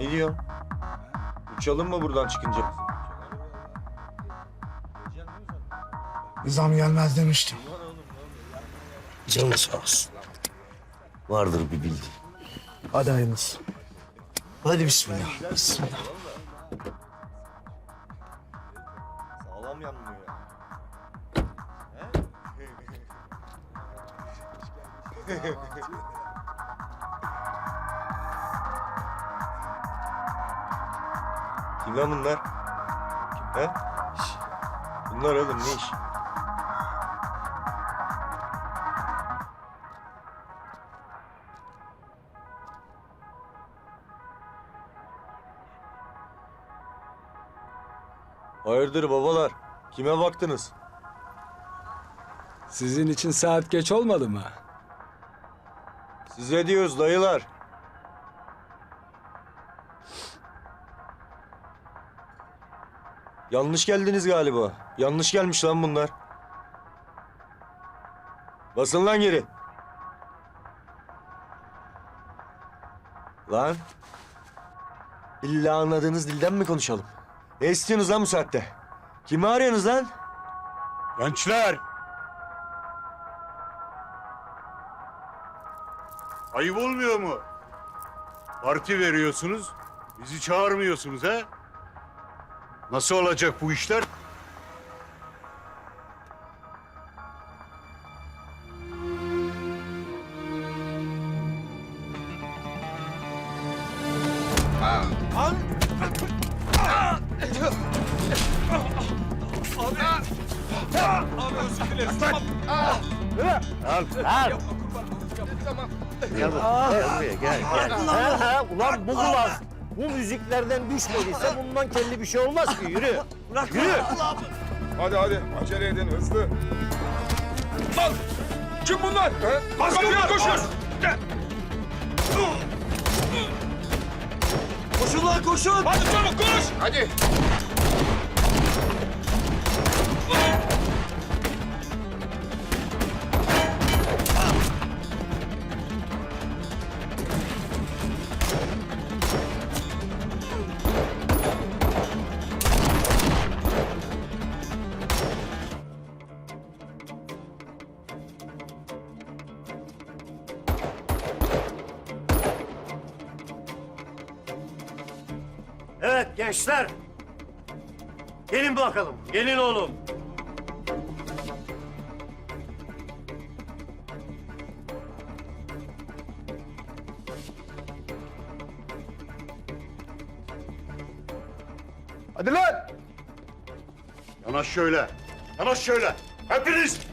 Ne diyorsun? Uçalım mı buradan çıkınca? Zam gelmez demiştim. Canı sağ olsun. Vardır bir bildiğin. Hadi hayırlısı. Hadi bismillah. Bismillah. Sağlam yanmıyor ya. Kim lan bunlar? He? Şş, Bunlar oğlum ne iş? Hayırdır babalar? Kime baktınız? Sizin için saat geç olmadı mı? Size diyoruz dayılar. Yanlış geldiniz galiba. Yanlış gelmiş lan bunlar. Basın lan geri. Lan. İlla anladığınız dilden mi konuşalım? Ne istiyorsunuz lan bu saatte? Kimi arıyorsunuz lan? Gençler! Ayıp olmuyor mu? Parti veriyorsunuz, bizi çağırmıyorsunuz ha? Nasıl olacak bu işler? Gel buraya gel gel. Ulan bu kulak bu müziklerden düşmediyse bundan kelli bir şey olmaz ki. Yürü. Yürü. Hadi hadi acele edin hızlı. Kim bunlar? Koşun koşun! Koşun lan koşun! Hadi çabuk koş! Hadi. Gençler. Gelin bakalım. Gelin oğlum. Hadi lan. Yanaş şöyle. Yanaş şöyle. Hepiniz.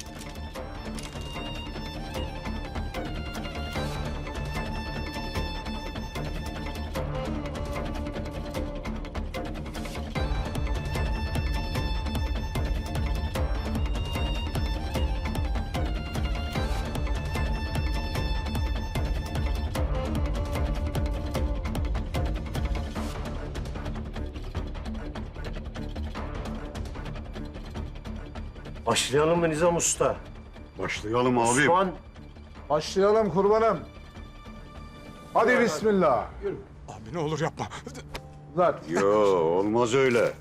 Başlayalım mı Nizam Usta? Başlayalım abi. Osman. Başlayalım kurbanım. Hadi bismillah. Abi ne olur yapma. Lan. Yo olmaz öyle.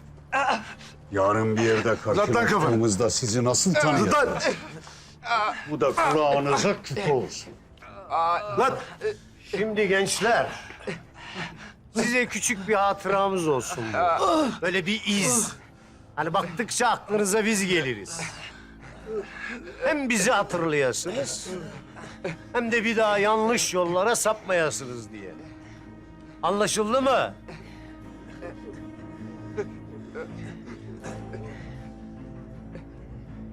Yarın bir yerde karşılaştığımızda sizi nasıl tanıyacağız? Lan. Bu da kulağınıza küp olsun. Lan. Şimdi gençler. Size küçük bir hatıramız olsun bu. Böyle bir iz. Hani baktıkça aklınıza biz geliriz. Hem bizi hatırlayasınız, hem de bir daha yanlış yollara sapmayasınız diye. Anlaşıldı mı?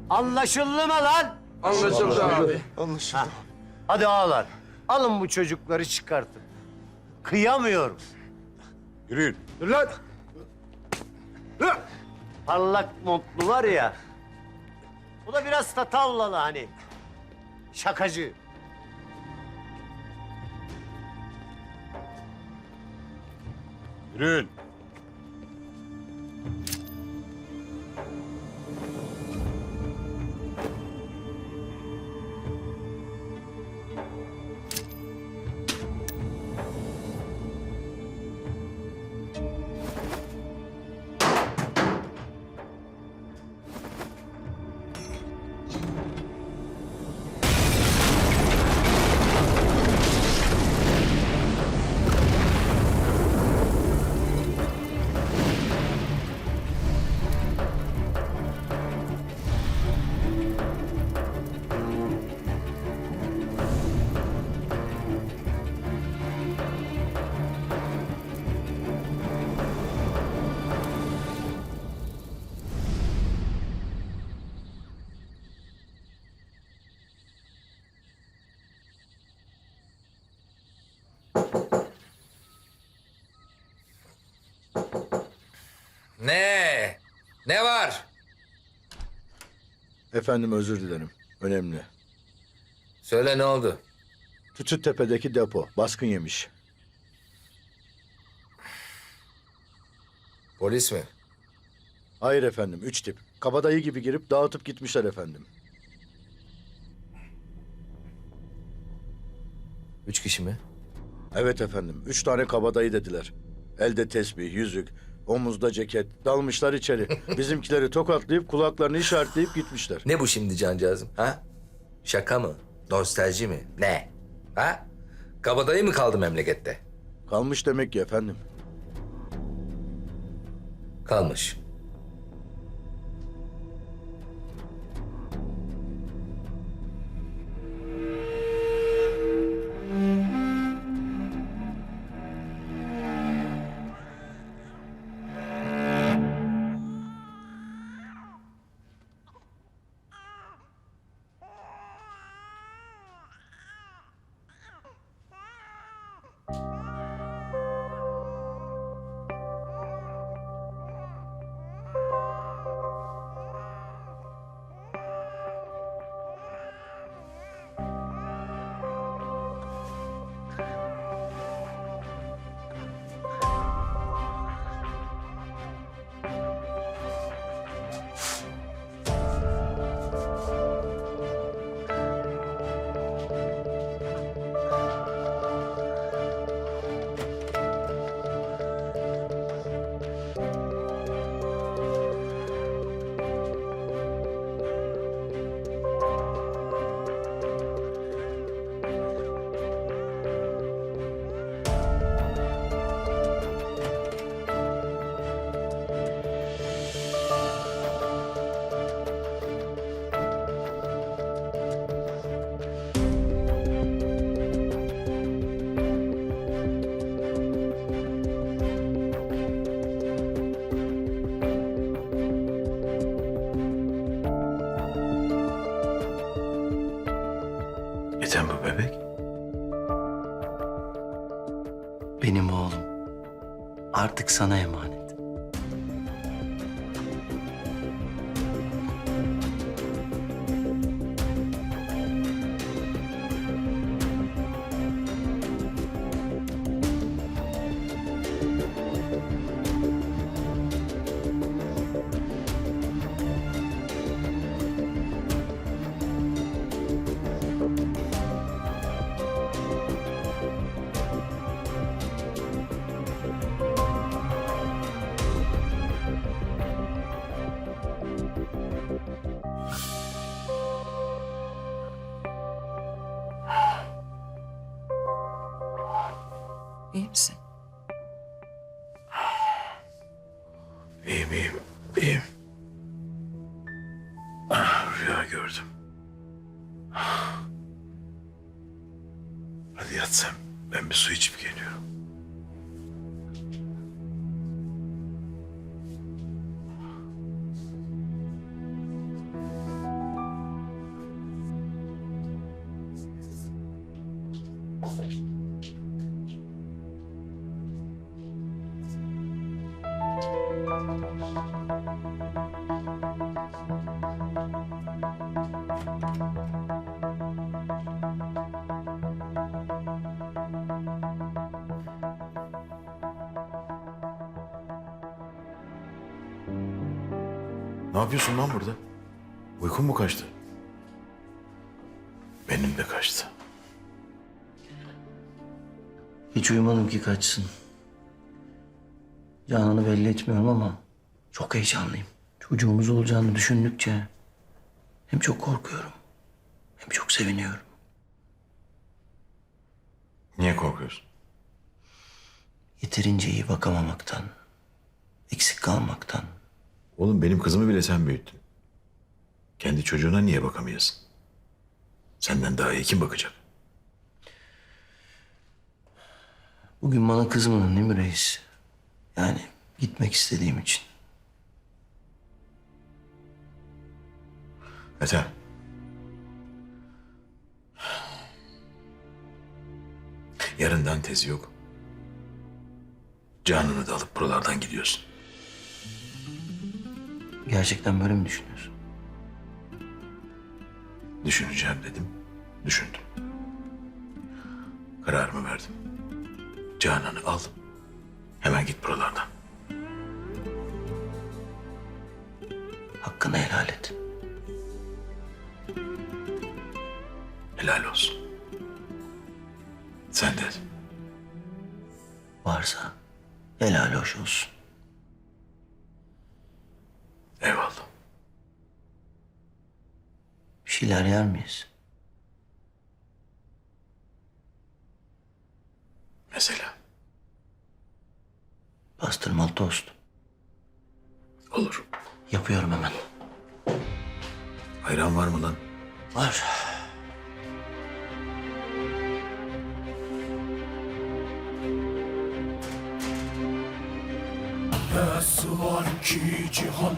Anlaşıldı mı lan? Anlaşıldı abi. Anlaşıldı. Hadi ağalar, alın bu çocukları çıkartın. Kıyamıyorum. Yürüyün. Dur lan. Parlak montlu var ya. Bu da biraz tatallalı hani. Şakacı. Yürüyün. Ne? Ne var? Efendim özür dilerim. Önemli. Söyle ne oldu? Tütüttepe'deki depo baskın yemiş. Polis mi? Hayır efendim, üç tip. Kabadayı gibi girip dağıtıp gitmişler efendim. Üç kişi mi? Evet efendim, üç tane kabadayı dediler. Elde tesbih, yüzük, omuzda ceket. Dalmışlar içeri. Bizimkileri tokatlayıp kulaklarını işaretleyip gitmişler. Ne bu şimdi cancağızım ha? Şaka mı? Nostalji mi? Ne? Ha? Kabadayı mı kaldı memlekette? Kalmış demek ki efendim. Kalmış. Artık sana emanet. İyiyim iyiyim. İyiyim. Ah, Rüya gördüm. Hadi yat sen. Ben bir su içip geliyorum. Ne yapıyorsun lan burada? Uykun mu kaçtı? Benim de kaçtı. Hiç uyumadım ki kaçsın. Canan'ı belli etmiyorum ama çok heyecanlıyım. Çocuğumuz olacağını düşündükçe hem çok korkuyorum hem çok seviniyorum. Niye korkuyorsun? Yeterince iyi bakamamaktan, eksik kalmaktan. Oğlum benim kızımı bile sen büyüttün. Kendi çocuğuna niye bakamıyorsun? Senden daha iyi kim bakacak? Bugün bana kızmadın değil mi reis? Yani gitmek istediğim için. Ethem. Yarından tezi yok. Canını da alıp buralardan gidiyorsun. Gerçekten böyle mi düşünüyorsun? Düşüneceğim dedim. Düşündüm. Kararımı verdim. Canan'ı al. Hemen git buralardan. Hakkını helal et. Helal olsun. Sen de. Varsa helal hoş olsun. Bir şeyler yer miyiz? Mesela. Pastırmalı tost. Olur. Yapıyorum hemen. Ayran var mı lan? Var. Nasıl var ki cihan